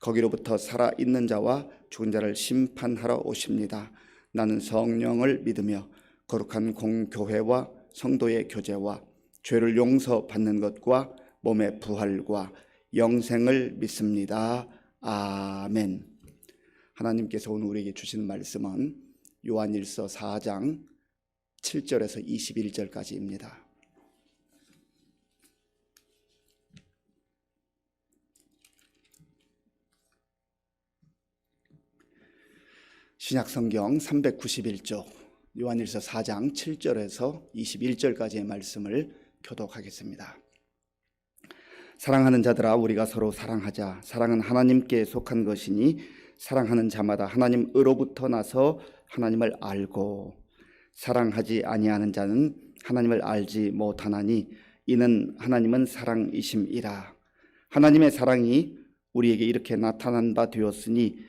거기로부터 살아 있는 자와 죽은 자를 심판하러 오십니다. 나는 성령을 믿으며 거룩한 공교회와 성도의 교제와 죄를 용서받는 것과 몸의 부활과 영생을 믿습니다. 아멘. 하나님께서 오늘 우리에게 주시는 말씀은 요한일서 4장 7절에서 21절까지입니다. 신약 성경 391쪽 요한일서 4장 7절에서 21절까지의 말씀을 교독하겠습니다. 사랑하는 자들아 우리가 서로 사랑하자 사랑은 하나님께 속한 것이니 사랑하는 자마다 하나님으로부터 나서 하나님을 알고 사랑하지 아니하는 자는 하나님을 알지 못하나니 이는 하나님은 사랑이심이라 하나님의 사랑이 우리에게 이렇게 나타난 바 되었으니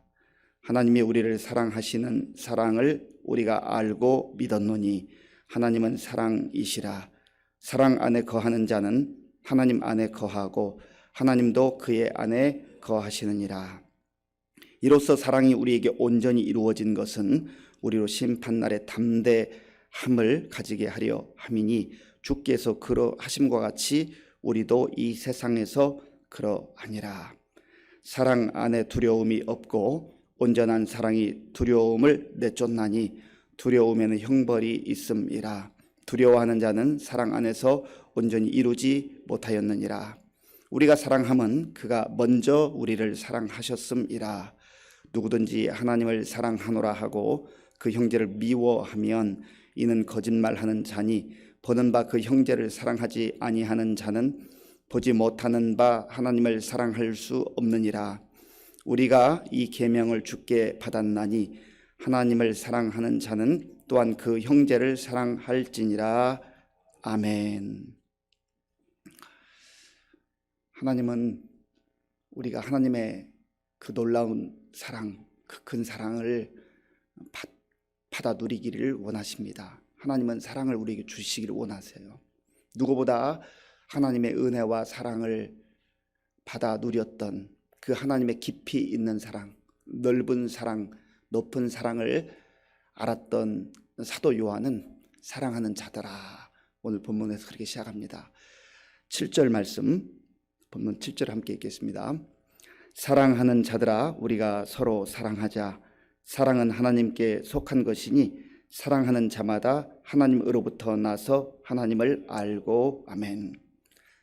하나님이 우리를 사랑하시는 사랑을 우리가 알고 믿었노니 하나님은 사랑이시라. 사랑 안에 거하는 자는 하나님 안에 거하고 하나님도 그의 안에 거하시느니라. 이로써 사랑이 우리에게 온전히 이루어진 것은 우리로 심판날의 담대함을 가지게 하려 함이니 주께서 그러하심과 같이 우리도 이 세상에서 그러하니라. 사랑 안에 두려움이 없고 온전한 사랑이 두려움을 내쫓나니 두려움에는 형벌이 있음이라. 두려워하는 자는 사랑 안에서 온전히 이루지 못하였느니라. 우리가 사랑함은 그가 먼저 우리를 사랑하셨음이라. 누구든지 하나님을 사랑하노라 하고 그 형제를 미워하면 이는 거짓말하는 자니 보는 바 그 형제를 사랑하지 아니하는 자는 보지 못하는 바 하나님을 사랑할 수 없느니라 우리가 이 계명을 주께 받았나니 하나님을 사랑하는 자는 또한 그 형제를 사랑할지니라 아멘. 하나님은 우리가 하나님의 그 놀라운 사랑, 그 큰 사랑을 받, 받아 누리기를 원하십니다. 하나님은 사랑을 우리에게 주시기를 원하세요. 누구보다 하나님의 은혜와 사랑을 받아 누렸던 그 하나님의 깊이 있는 사랑, 넓은 사랑, 높은 사랑을 알았던 사도 요한은 사랑하는 자더라. 오늘 본문에서 그렇게 시작합니다. 7절 말씀, 본문 7절 함께 읽겠습니다. 사랑하는 자들아, 우리가 서로 사랑하자. 사랑은 하나님께 속한 것이니 사랑하는 자마다 하나님으로부터 나서 하나님을 알고 아멘.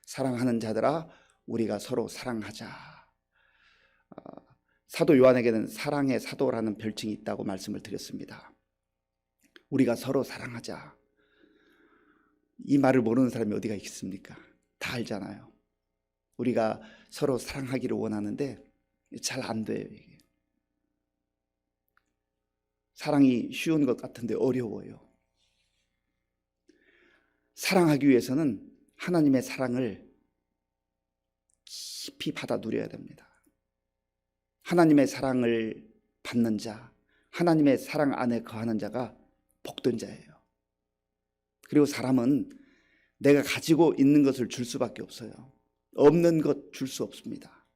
사랑하는 자들아, 우리가 서로 사랑하자. 아, 사도 요한에게는 사랑의 사도라는 별칭이 있다고 말씀을 드렸습니다. 우리가 서로 사랑하자. 이 말을 모르는 사람이 어디가 있겠습니까? 다 알잖아요. 우리가 서로 사랑하기를 원하는데 잘 안 돼요. 이게. 사랑이 쉬운 것 같은데 어려워요. 사랑하기 위해서는 하나님의 사랑을 깊이 받아 누려야 됩니다. 하나님의 사랑을 받는 자, 하나님의 사랑 안에 거하는 자가 복된 자예요. 그리고 사람은 내가 가지고 있는 것을 줄 수밖에 없어요. 없는 것 줄 수 없습니다.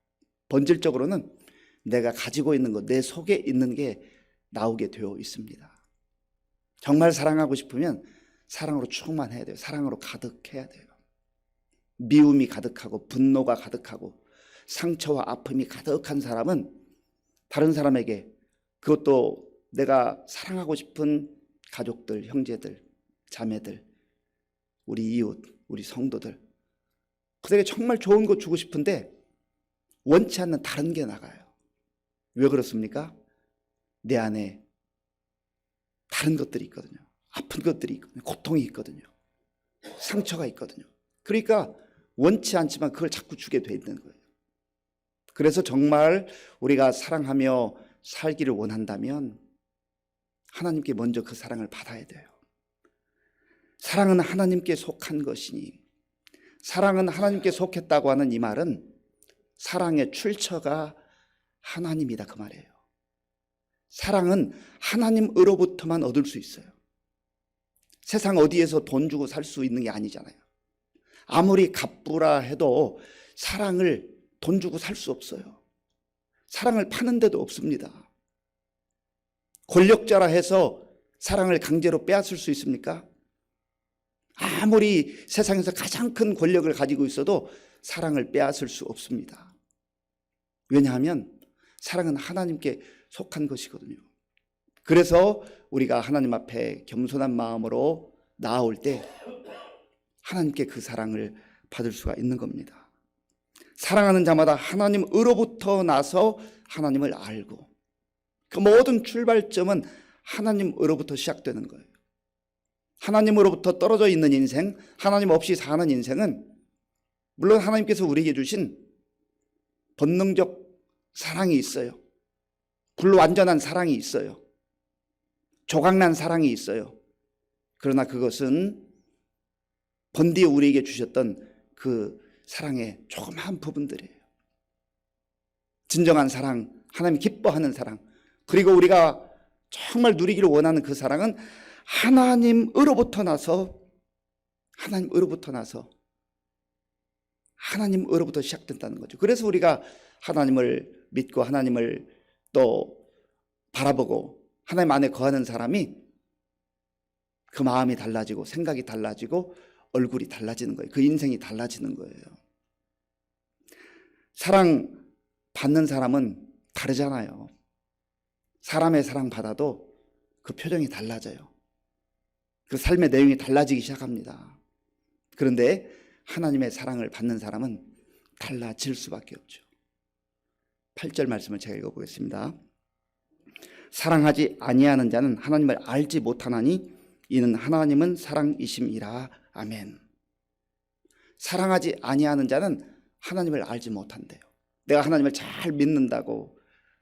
본질적으로는 내가 가지고 있는 것, 내 속에 있는 게 나오게 되어 있습니다. 정말 사랑하고 싶으면 사랑으로 충만해야 돼요. 사랑으로 가득해야 돼요. 미움이 가득하고 분노가 가득하고 상처와 아픔이 가득한 사람은 다른 사람에게 그것도 내가 사랑하고 싶은 가족들, 형제들, 자매들, 우리 이웃, 우리 성도들 그들에게 정말 좋은 거 주고 싶은데 원치 않는 다른 게 나가요. 왜 그렇습니까? 내 안에 다른 것들이 있거든요. 아픈 것들이 있거든요. 고통이 있거든요. 상처가 있거든요. 그러니까 원치 않지만 그걸 자꾸 주게 돼 있는 거예요. 그래서 정말 우리가 사랑하며 살기를 원한다면 하나님께 먼저 그 사랑을 받아야 돼요. 사랑은 하나님께 속한 것이니 사랑은 하나님께 속했다고 하는 이 말은 사랑의 출처가 하나님이다 그 말이에요. 사랑은 하나님으로부터만 얻을 수 있어요. 세상 어디에서 돈 주고 살 수 있는 게 아니잖아요. 아무리 갚부라 해도 사랑을 돈 주고 살 수 없어요. 사랑을 파는 데도 없습니다. 권력자라 해서 사랑을 강제로 빼앗을 수 있습니까? 아무리 세상에서 가장 큰 권력을 가지고 있어도 사랑을 빼앗을 수 없습니다. 왜냐하면 사랑은 하나님께 속한 것이거든요. 그래서 우리가 하나님 앞에 겸손한 마음으로 나아올 때 하나님께 그 사랑을 받을 수가 있는 겁니다. 사랑하는 자마다 하나님으로부터 나서 하나님을 알고 그 모든 출발점은 하나님으로부터 시작되는 거예요. 하나님으로부터 떨어져 있는 인생, 하나님 없이 사는 인생은 물론 하나님께서 우리에게 주신 본능적 사랑이 있어요. 불완전한 사랑이 있어요. 조각난 사랑이 있어요. 그러나 그것은 번디에 우리에게 주셨던 그 사랑의 조그마한 부분들이에요. 진정한 사랑, 하나님 기뻐하는 사랑, 그리고 우리가 정말 누리기를 원하는 그 사랑은 하나님으로부터 나서 하나님으로부터 나서 하나님으로부터 시작된다는 거죠. 그래서 우리가 하나님을 믿고 하나님을 또 바라보고 하나님 안에 거하는 사람이 그 마음이 달라지고 생각이 달라지고 얼굴이 달라지는 거예요. 그 인생이 달라지는 거예요. 사랑 받는 사람은 다르잖아요. 사람의 사랑 받아도 그 표정이 달라져요. 그 삶의 내용이 달라지기 시작합니다. 그런데 하나님의 사랑을 받는 사람은 달라질 수밖에 없죠. 8절 말씀을 제가 읽어보겠습니다. 사랑하지 아니하는 자는 하나님을 알지 못하나니 이는 하나님은 사랑이심이라. 아멘. 사랑하지 아니하는 자는 하나님을 알지 못한대요. 내가 하나님을 잘 믿는다고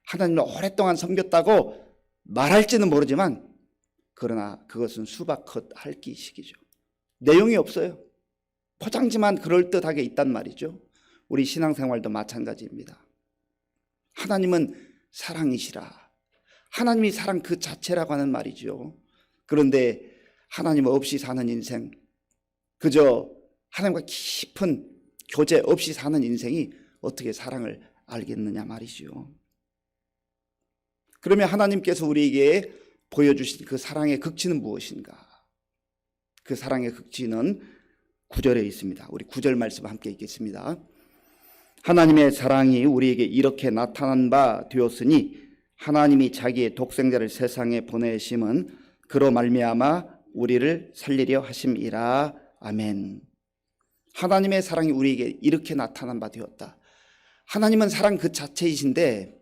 하나님을 오랫동안 섬겼다고 말할지는 모르지만 그러나 그것은 수박컷 핥기식이죠. 내용이 없어요. 포장지만 그럴듯하게 있단 말이죠. 우리 신앙생활도 마찬가지입니다. 하나님은 사랑이시라. 하나님이 사랑 그 자체라고 하는 말이죠. 그런데 하나님 없이 사는 인생, 그저 하나님과 깊은 교제 없이 사는 인생이 어떻게 사랑을 알겠느냐 말이죠. 그러면 하나님께서 우리에게 보여주신 그 사랑의 극치는 무엇인가? 그 사랑의 극치는 구절에 있습니다. 우리 구절 말씀 함께 읽겠습니다. 하나님의 사랑이 우리에게 이렇게 나타난 바 되었으니 하나님이 자기의 독생자를 세상에 보내심은 그로 말미암아 우리를 살리려 하심이라. 아멘. 하나님의 사랑이 우리에게 이렇게 나타난 바 되었다. 하나님은 사랑 그 자체이신데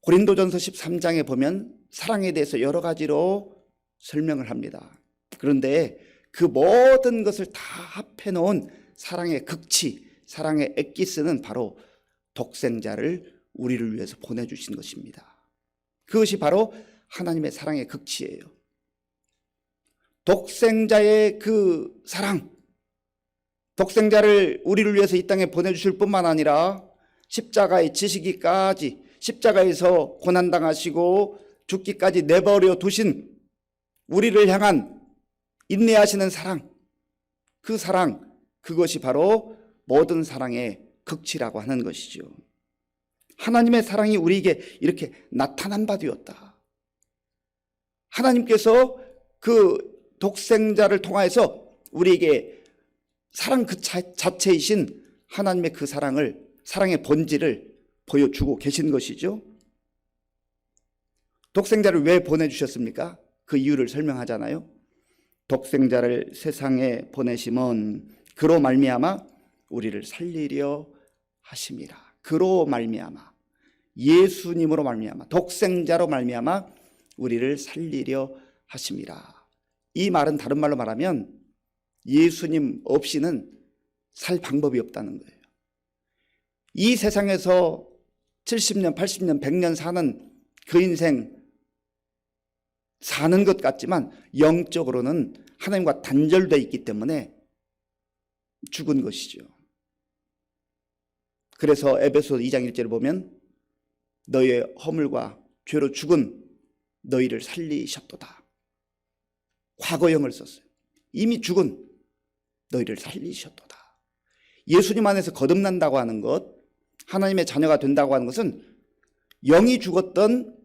고린도전서 13장에 보면 사랑에 대해서 여러 가지로 설명을 합니다. 그런데 그 모든 것을 다 합해 놓은 사랑의 극치, 사랑의 엑기스는 바로 독생자를 우리를 위해서 보내 주신 것입니다. 그것이 바로 하나님의 사랑의 극치예요. 독생자의 그 사랑, 독생자를 우리를 위해서 이 땅에 보내주실 뿐만 아니라 십자가의 지시기까지 십자가에서 고난당하시고 죽기까지 내버려 두신 우리를 향한 인내하시는 사랑, 그 사랑, 그것이 바로 모든 사랑의 극치라고 하는 것이죠. 하나님의 사랑이 우리에게 이렇게 나타난 바 되었다. 하나님께서 그 독생자를 통하여서 우리에게 사랑 그 자- 자체이신 하나님의 그 사랑을 사랑의 본질을 보여주고 계신 것이죠. 독생자를 왜 보내주셨습니까? 그 이유를 설명하잖아요. 독생자를 세상에 보내심은 그로 말미암아 우리를 살리려 하심이라. 그로 말미암아 예수님으로 말미암아 독생자로 말미암아 우리를 살리려 하심이라. 이 말은 다른 말로 말하면 예수님 없이는 살 방법이 없다는 거예요. 이 세상에서 70년, 80년, 100년 사는 그 인생 사는 것 같지만 영적으로는 하나님과 단절되어 있기 때문에 죽은 것이죠. 그래서 에베소 2장 1절을 보면 너의 허물과 죄로 죽은 너희를 살리셨도다. 과거형을 썼어요. 이미 죽은 너희를 살리셨도다. 예수님 안에서 거듭난다고 하는 것, 하나님의 자녀가 된다고 하는 것은 영이 죽었던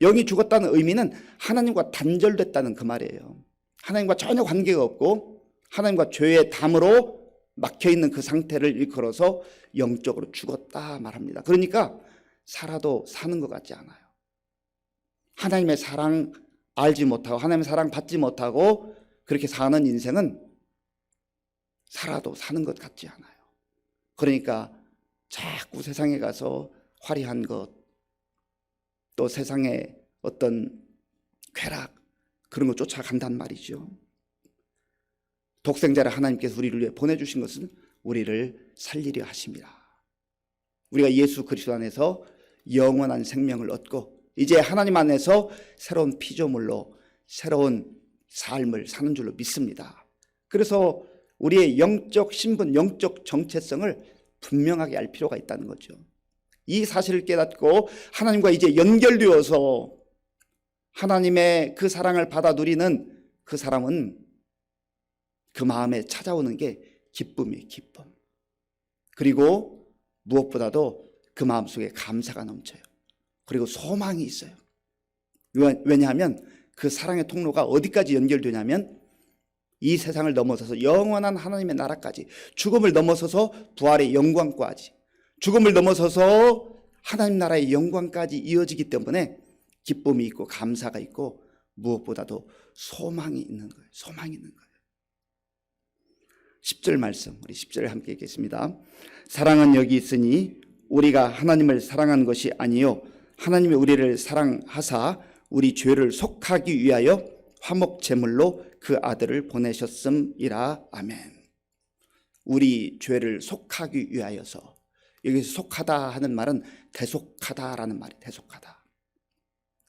영이 죽었다는 의미는 하나님과 단절됐다는 그 말이에요. 하나님과 전혀 관계가 없고 하나님과 죄의 담으로 막혀 있는 그 상태를 일컬어서 영적으로 죽었다 말합니다. 그러니까 살아도 사는 것 같지 않아요. 하나님의 사랑 알지 못하고 하나님의 사랑 받지 못하고 그렇게 사는 인생은 살아도 사는 것 같지 않아요. 그러니까 자꾸 세상에 가서 화려한 것, 또 세상의 어떤 쾌락, 그런 거 쫓아간단 말이죠. 독생자를 하나님께서 우리를 위해 보내주신 것은 우리를 살리려 하십니다. 우리가 예수 그리스도 안에서 영원한 생명을 얻고 이제 하나님 안에서 새로운 피조물로 새로운 삶을 사는 줄로 믿습니다. 그래서 우리의 영적 신분, 영적 정체성을 분명하게 알 필요가 있다는 거죠. 이 사실을 깨닫고 하나님과 이제 연결되어서 하나님의 그 사랑을 받아 누리는 그 사람은 그 마음에 찾아오는 게 기쁨이에요, 기쁨. 그리고 무엇보다도 그 마음 속에 감사가 넘쳐요. 그리고 소망이 있어요. 왜- 왜냐하면 그 사랑의 통로가 어디까지 연결되냐면 이 세상을 넘어서서 영원한 하나님의 나라까지 죽음을 넘어서서 부활의 영광까지 죽음을 넘어서서 하나님 나라의 영광까지 이어지기 때문에 기쁨이 있고 감사가 있고 무엇보다도 소망이 있는 거예요. 소망이 있는 거예요. 10절 말씀 우리 10절을 함께 읽겠습니다. 사랑은 여기 있으니 우리가 하나님을 사랑한 것이 아니요 하나님이 우리를 사랑하사 우리 죄를 속하기 위하여 화목 제물로 그 아들을 보내셨음이라 아멘. 우리 죄를 속하기 위하여서 여기서 속하다 하는 말은 대속하다라는 말이 대속하다.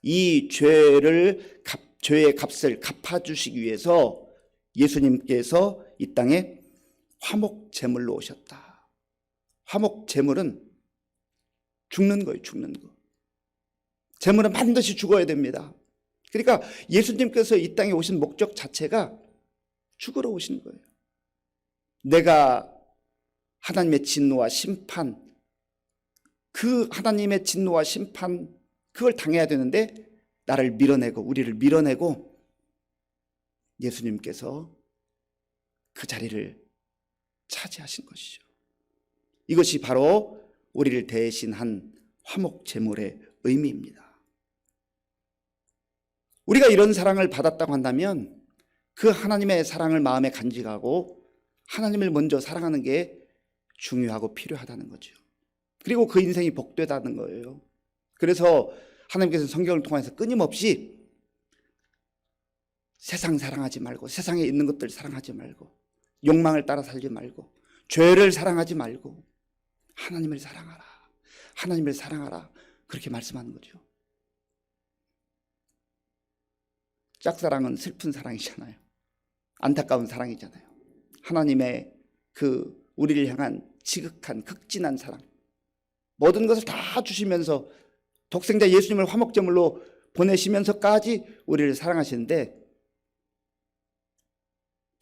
이 죄를 값, 죄의 값을 갚아 주시기 위해서 예수님께서 이 땅에 화목 제물로 오셨다. 화목 제물은 죽는 거예요, 죽는 거. 제물은 반드시 죽어야 됩니다. 그러니까 예수님께서 이 땅에 오신 목적 자체가 죽으러 오신 거예요. 내가 하나님의 진노와 심판, 그 하나님의 진노와 심판, 그걸 당해야 되는데 나를 밀어내고, 우리를 밀어내고 예수님께서 그 자리를 차지하신 것이죠. 이것이 바로 우리를 대신한 화목 제물의 의미입니다. 우리가 이런 사랑을 받았다고 한다면 그 하나님의 사랑을 마음에 간직하고 하나님을 먼저 사랑하는 게 중요하고 필요하다는 거죠. 그리고 그 인생이 복되다는 거예요. 그래서 하나님께서 성경을 통해서 끊임없이 세상 사랑하지 말고 세상에 있는 것들 사랑하지 말고 욕망을 따라 살지 말고 죄를 사랑하지 말고 하나님을 사랑하라. 하나님을 사랑하라. 그렇게 말씀하는 거죠. 짝사랑은 슬픈 사랑이잖아요. 안타까운 사랑이잖아요. 하나님의 그 우리를 향한 지극한 극진한 사랑. 모든 것을 다 주시면서 독생자 예수님을 화목제물로 보내시면서까지 우리를 사랑하시는데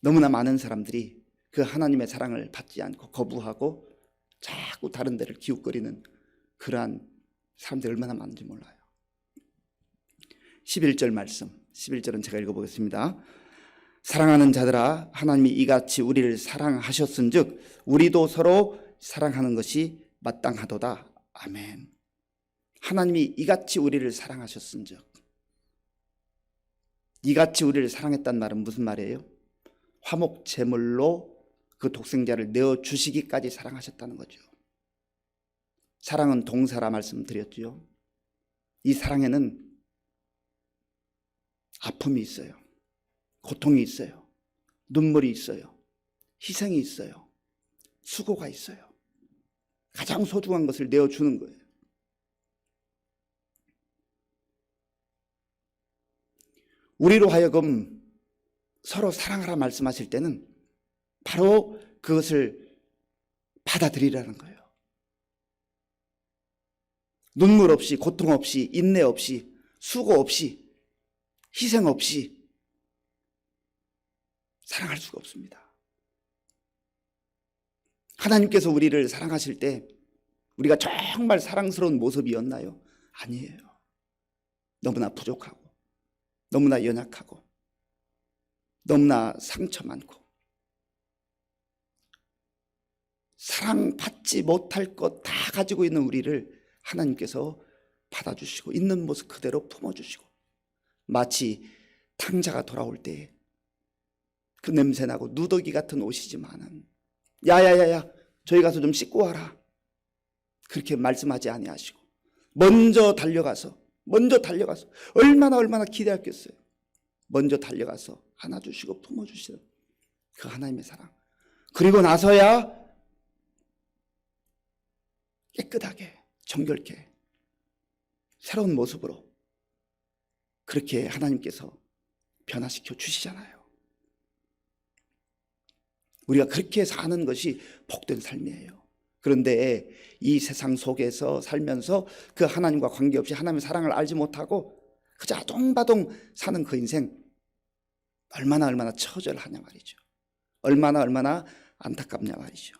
너무나 많은 사람들이 그 하나님의 사랑을 받지 않고 거부하고 자꾸 다른 데를 기웃거리는 그러한 사람들이 얼마나 많은지 몰라요. 11절 말씀. 11절은 제가 읽어보겠습니다. 사랑하는 자들아 하나님이 이같이 우리를 사랑하셨은즉 우리도 서로 사랑하는 것이 마땅하도다. 아멘. 하나님이 이같이 우리를 사랑하셨은즉 이같이 우리를 사랑했단 말은 무슨 말이에요? 화목 제물로 그 독생자를 내어 주시기까지 사랑하셨다는 거죠. 사랑은 동사라 말씀드렸지요. 이 사랑에는 아픔이 있어요. 고통이 있어요. 눈물이 있어요. 희생이 있어요. 수고가 있어요. 가장 소중한 것을 내어주는 거예요. 우리로 하여금 서로 사랑하라 말씀하실 때는 바로 그것을 받아들이라는 거예요. 눈물 없이, 고통 없이, 인내 없이, 수고 없이, 희생 없이 사랑할 수가 없습니다. 하나님께서 우리를 사랑하실 때 우리가 정말 사랑스러운 모습이었나요? 아니에요. 너무나 부족하고, 너무나 연약하고, 너무나 상처 많고, 사랑받지 못할 것 다 가지고 있는 우리를 하나님께서 받아주시고, 있는 모습 그대로 품어주시고, 마치 탕자가 돌아올 때그 냄새나고 누더기 같은 옷이지만은 야야야야 저희 가서 좀 씻고 와라. 그렇게 말씀하지 아니하시고 먼저 달려가서 먼저 달려가서 얼마나 얼마나 기대했겠어요. 먼저 달려가서 안아주시고 품어주시는 그 하나님의 사랑. 그리고 나서야 깨끗하게 정결케 새로운 모습으로 그렇게 하나님께서 변화시켜 주시잖아요. 우리가 그렇게 사는 것이 복된 삶이에요. 그런데 이 세상 속에서 살면서 그 하나님과 관계없이 하나님의 사랑을 알지 못하고 그저 아동바동 사는 그 인생 얼마나 얼마나 처절하냐 말이죠. 얼마나 얼마나 안타깝냐 말이죠.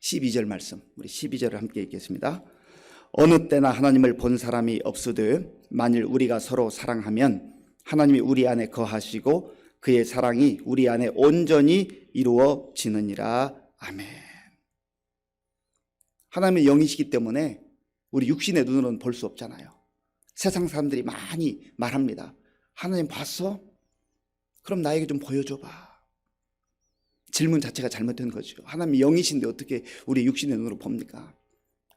12절 말씀, 우리 12절을 함께 읽겠습니다. 어느 때나 하나님을 본 사람이 없으되 만일 우리가 서로 사랑하면 하나님이 우리 안에 거하시고 그의 사랑이 우리 안에 온전히 이루어지느니라. 아멘. 하나님의 영이시기 때문에 우리 육신의 눈으로는 볼 수 없잖아요. 세상 사람들이 많이 말합니다. 하나님 봤어? 그럼 나에게 좀 보여줘봐. 질문 자체가 잘못된 거죠. 하나님 영이신데 어떻게 우리 육신의 눈으로 봅니까?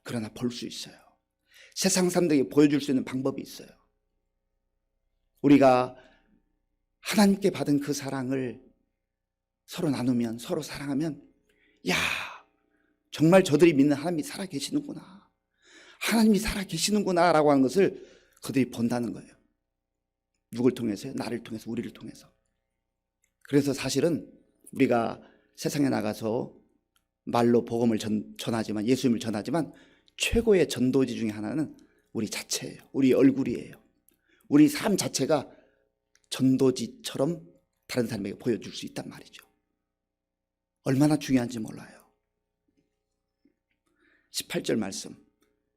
그러나 볼 수 있어요. 세상 사람들에게 보여줄 수 있는 방법이 있어요. 우리가 하나님께 받은 그 사랑을 서로 나누면, 서로 사랑하면, 야, 정말 저들이 믿는 하나님이 살아 계시는구나. 하나님이 살아 계시는구나. 라고 하는 것을 그들이 본다는 거예요. 누굴 통해서요? 나를 통해서, 우리를 통해서. 그래서 사실은 우리가 세상에 나가서 말로 복음을 전, 전하지만, 예수님을 전하지만, 최고의 전도지 중에 하나는 우리 자체예요. 우리 얼굴이에요. 우리 삶 자체가 전도지처럼 다른 사람에게 보여줄 수 있단 말이죠. 얼마나 중요한지 몰라요. 18절 말씀.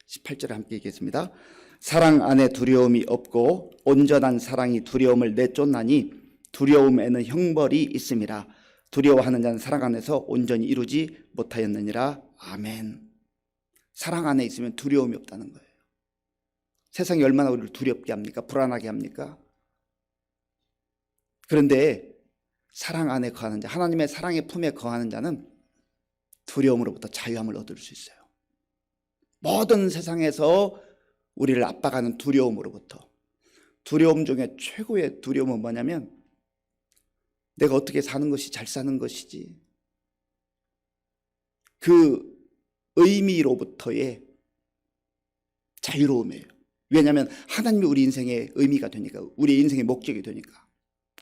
18절 함께 읽겠습니다. 사랑 안에 두려움이 없고 온전한 사랑이 두려움을 내쫓나니 두려움에는 형벌이 있음이라. 두려워하는 자는 사랑 안에서 온전히 이루지 못하였느니라. 아멘. 사랑 안에 있으면 두려움이 없다는 거예요. 세상이 얼마나 우리를 두렵게 합니까? 불안하게 합니까? 그런데 사랑 안에 거하는 자, 하나님의 사랑의 품에 거하는 자는 두려움으로부터 자유함을 얻을 수 있어요. 모든 세상에서 우리를 압박하는 두려움으로부터 두려움 중에 최고의 두려움은 뭐냐면 내가 어떻게 사는 것이 잘 사는 것이지. 그 의미로부터의 자유로움이에요. 왜냐하면 하나님이 우리 인생의 의미가 되니까, 우리 인생의 목적이 되니까.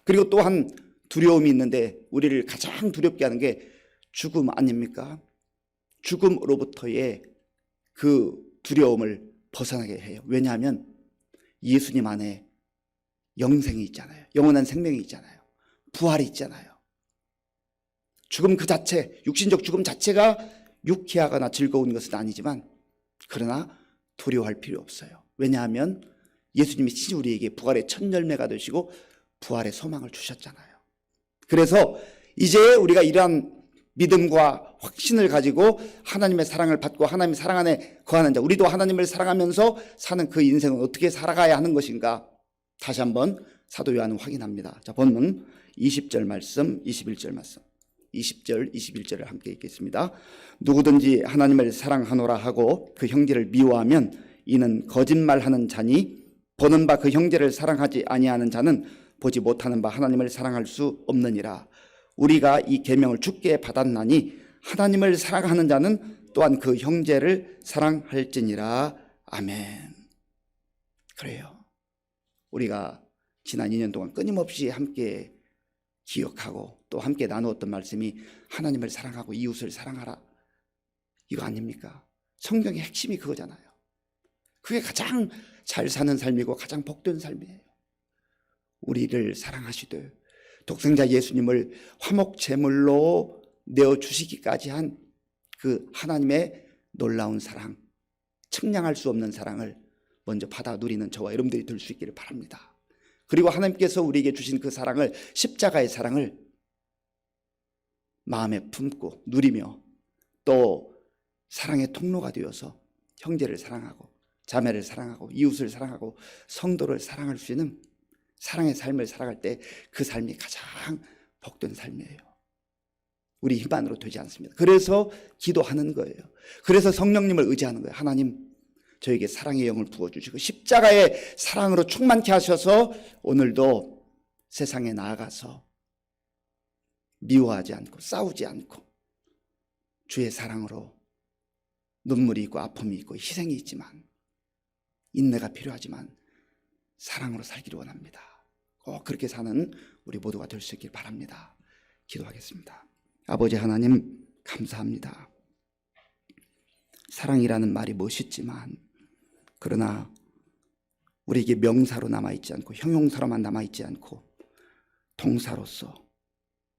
그리고 또한 두려움이 있는데 우리를 가장 두렵게 하는 게 죽음 아닙니까? 죽음으로부터의 그 두려움을 벗어나게 해요. 왜냐하면 예수님 안에 영생이 있잖아요. 영원한 생명이 있잖아요. 부활이 있잖아요. 죽음 그 자체, 육신적 죽음 자체가 유쾌하거나 즐거운 것은 아니지만 그러나 두려워할 필요 없어요. 왜냐하면 예수님이 친히 우리에게 부활의 첫 열매가 되시고 부활의 소망을 주셨잖아요. 그래서 이제 우리가 이러한 믿음과 확신을 가지고 하나님의 사랑을 받고 하나님의 사랑 안에 거하는 자, 우리도 하나님을 사랑하면서 사는 그 인생은 어떻게 살아가야 하는 것인가? 다시 한번 사도 요한은 확인합니다. 자, 본문 20절 말씀, 21절 말씀. 20절, 21절을 함께 읽겠습니다. 누구든지 하나님을 사랑하노라 하고 그 형제를 미워하면 이는 거짓말하는 자니 보는 바 그 형제를 사랑하지 아니하는 자는 보지 못하는 바 하나님을 사랑할 수 없느니라. 우리가 이 계명을 주께 받았나니 하나님을 사랑하는 자는 또한 그 형제를 사랑할지니라. 아멘. 그래요. 우리가 지난 2년 동안 끊임없이 함께 기억하고 또 함께 나누었던 말씀이 하나님을 사랑하고 이웃을 사랑하라. 이거 아닙니까? 성경의 핵심이 그거잖아요. 그게 가장 잘 사는 삶이고 가장 복된 삶이에요. 우리를 사랑하시되 독생자 예수님을 화목 제물로 내어 주시기까지 한 그 하나님의 놀라운 사랑, 측량할 수 없는 사랑을 먼저 받아 누리는 저와 여러분들이 될 수 있기를 바랍니다. 그리고 하나님께서 우리에게 주신 그 사랑을 십자가의 사랑을 마음에 품고 누리며 또 사랑의 통로가 되어서 형제를 사랑하고 자매를 사랑하고 이웃을 사랑하고 성도를 사랑할 수 있는 사랑의 삶을 살아갈 때 그 삶이 가장 복된 삶이에요. 우리 힘만으로 되지 않습니다. 그래서 기도하는 거예요. 그래서 성령님을 의지하는 거예요. 하나님, 저에게 사랑의 영을 부어주시고 십자가의 사랑으로 충만케 하셔서 오늘도 세상에 나아가서 미워하지 않고 싸우지 않고 주의 사랑으로 눈물이 있고 아픔이 있고 희생이 있지만 인내가 필요하지만 사랑으로 살기를 원합니다. 꼭 그렇게 사는 우리 모두가 될 수 있길 바랍니다. 기도하겠습니다. 아버지 하나님 감사합니다. 사랑이라는 말이 멋있지만 그러나 우리에게 명사로 남아 있지 않고 형용사로만 남아 있지 않고 동사로서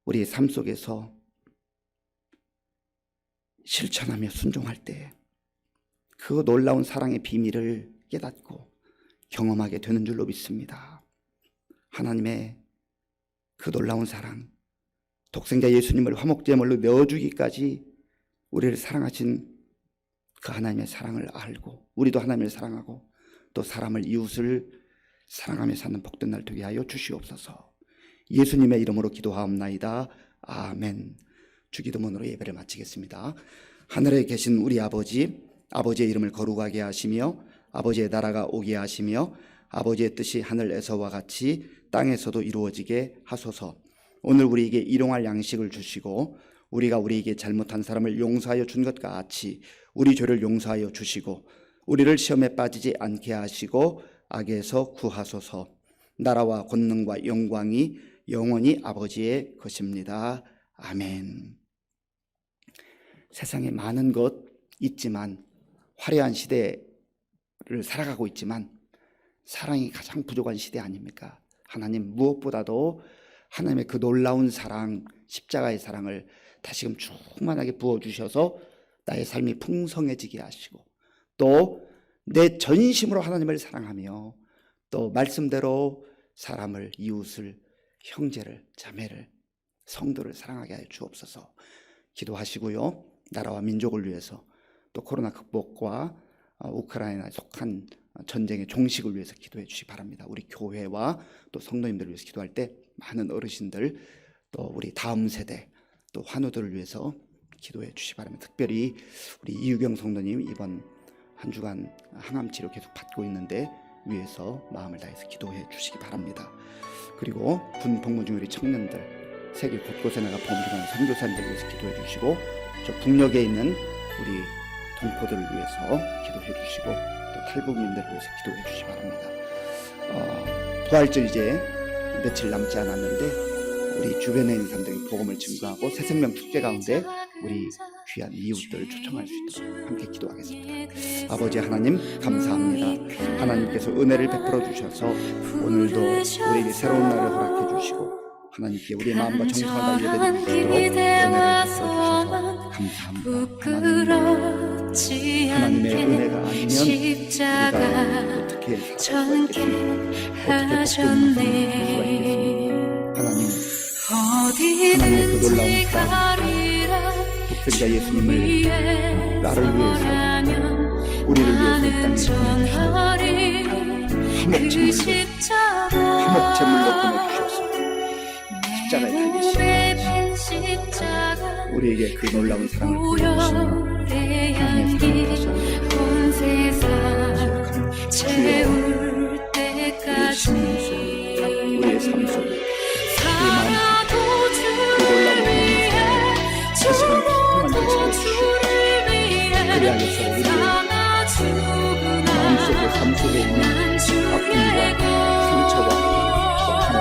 우리의 삶 속에서 실천하며 순종할 때 그 놀라운 사랑의 비밀을 깨닫고 경험하게 되는 줄로 믿습니다. 하나님의 그 놀라운 사랑, 독생자 예수님을 화목제물로 내어주기까지 우리를 사랑하신 그 하나님의 사랑을 알고 우리도 하나님을 사랑하고 또 사람을 이웃을 사랑하며 사는 복된 날 되게 하여 주시옵소서. 예수님의 이름으로 기도하옵나이다. 아멘. 주기도문으로 예배를 마치겠습니다. 하늘에 계신 우리 아버지, 아버지의 이름을 거룩하게 하시며 아버지의 나라가 오게 하시며 아버지의 뜻이 하늘에서와 같이 땅에서도 이루어지게 하소서. 오늘 우리에게 일용할 양식을 주시고 우리가 우리에게 잘못한 사람을 용서하여 준것 같이 우리 죄를 용서하여 주시고 우리를 시험에 빠지지 않게 하시고 악에서 구하소서. 나라와 권능과 영광이 영원히 아버지의 것입니다. 아멘. 세상에 많은 것 있지만 화려한 시대를 살아가고 있지만 사랑이 가장 부족한 시대 아닙니까? 하나님 무엇보다도 하나님의 그 놀라운 사랑, 십자가의 사랑을 다시금 충만하게 부어주셔서 나의 삶이 풍성해지게 하시고 또 내 전심으로 하나님을 사랑하며 또 말씀대로 사람을, 이웃을, 형제를, 자매를, 성도를 사랑하게 하여 주옵소서 기도하시고요. 나라와 민족을 위해서 또 코로나 극복과 어, 우크라이나에 속한 전쟁의 종식을 위해서 기도해 주시기 바랍니다. 우리 교회와 또 성도님들을 위해서 기도할 때 많은 어르신들 또 우리 다음 세대 또 환우들을 위해서 기도해 주시기 바랍니다. 특별히 우리 이유경 성도님 이번 한 주간 항암 치료 계속 받고 있는데 위해서 마음을 다해서 기도해 주시기 바랍니다. 그리고 군 복무 중 우리 청년들 세계 곳곳에 나가 범주하는 선교사님들 위해서 기도해 주시고 저 북녘에 있는 우리 동포들을 위해서 기도해 주시고 또 탈북민들을 위해서 기도해 주시기 바랍니다. 어, 부활절 이제 며칠 남지 않았는데 우리 주변에 있는 사람들에게 복음을 증거하고 새 생명 축제 가운데 우리 귀한 이웃들 초청할 수 있도록 함께 기도하겠습니다. 아버지 하나님 감사합니다. 하나님께서 은혜를 베풀어 주셔서 오늘도 우리에게 새로운 날을 허락해 주시고 하나님께 우리의 마음과 정성을 다해드릴 수 있도록 은혜를 베풀어 주셔서 감사합니다. 하나님 하나님의 은혜가 아니면 우리가 어떻게 살아갈 수가 있겠습니까? 어떻게 복된 수가 있겠습니까? 하나님 하나님의 그 놀라운 사랑 독생자 예수님을 나를 위해서 우리를 위해서 이 땅에 보내주시고 화목 제물로 보내주셨습니다. 십자가에 달리신 우리에게 그 놀라운 사랑을 보여주시는 위해 그리하여서 우리의 마음속에 삶 속에 있는 아픔과 상처와 고통을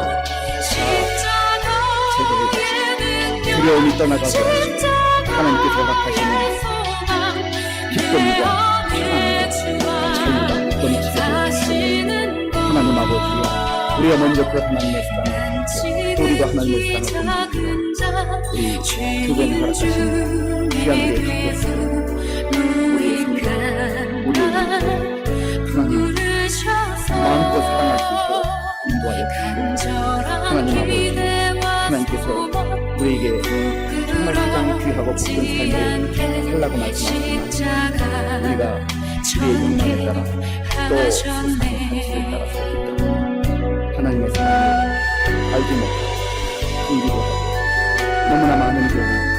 십자가의 능력 두려움이 떠나가게 하시고 하나님께서 허락하시는 기쁨과 평안과 자유가 넘치게 하나님 아버지 우리가 먼저 그 하나님의 사랑을 우리가 하나님의 사랑을 우리 주변에 허락하신 귀한 우리의 가족 귀하고 복된 삶을 살라고 말씀하시지만 우리가 우리의 욕망에 따라 또 세상의 가치에 따라 살기 때문에 하나님의 사랑을 알지 못하고 숨기도 하고 너무나 많은 경우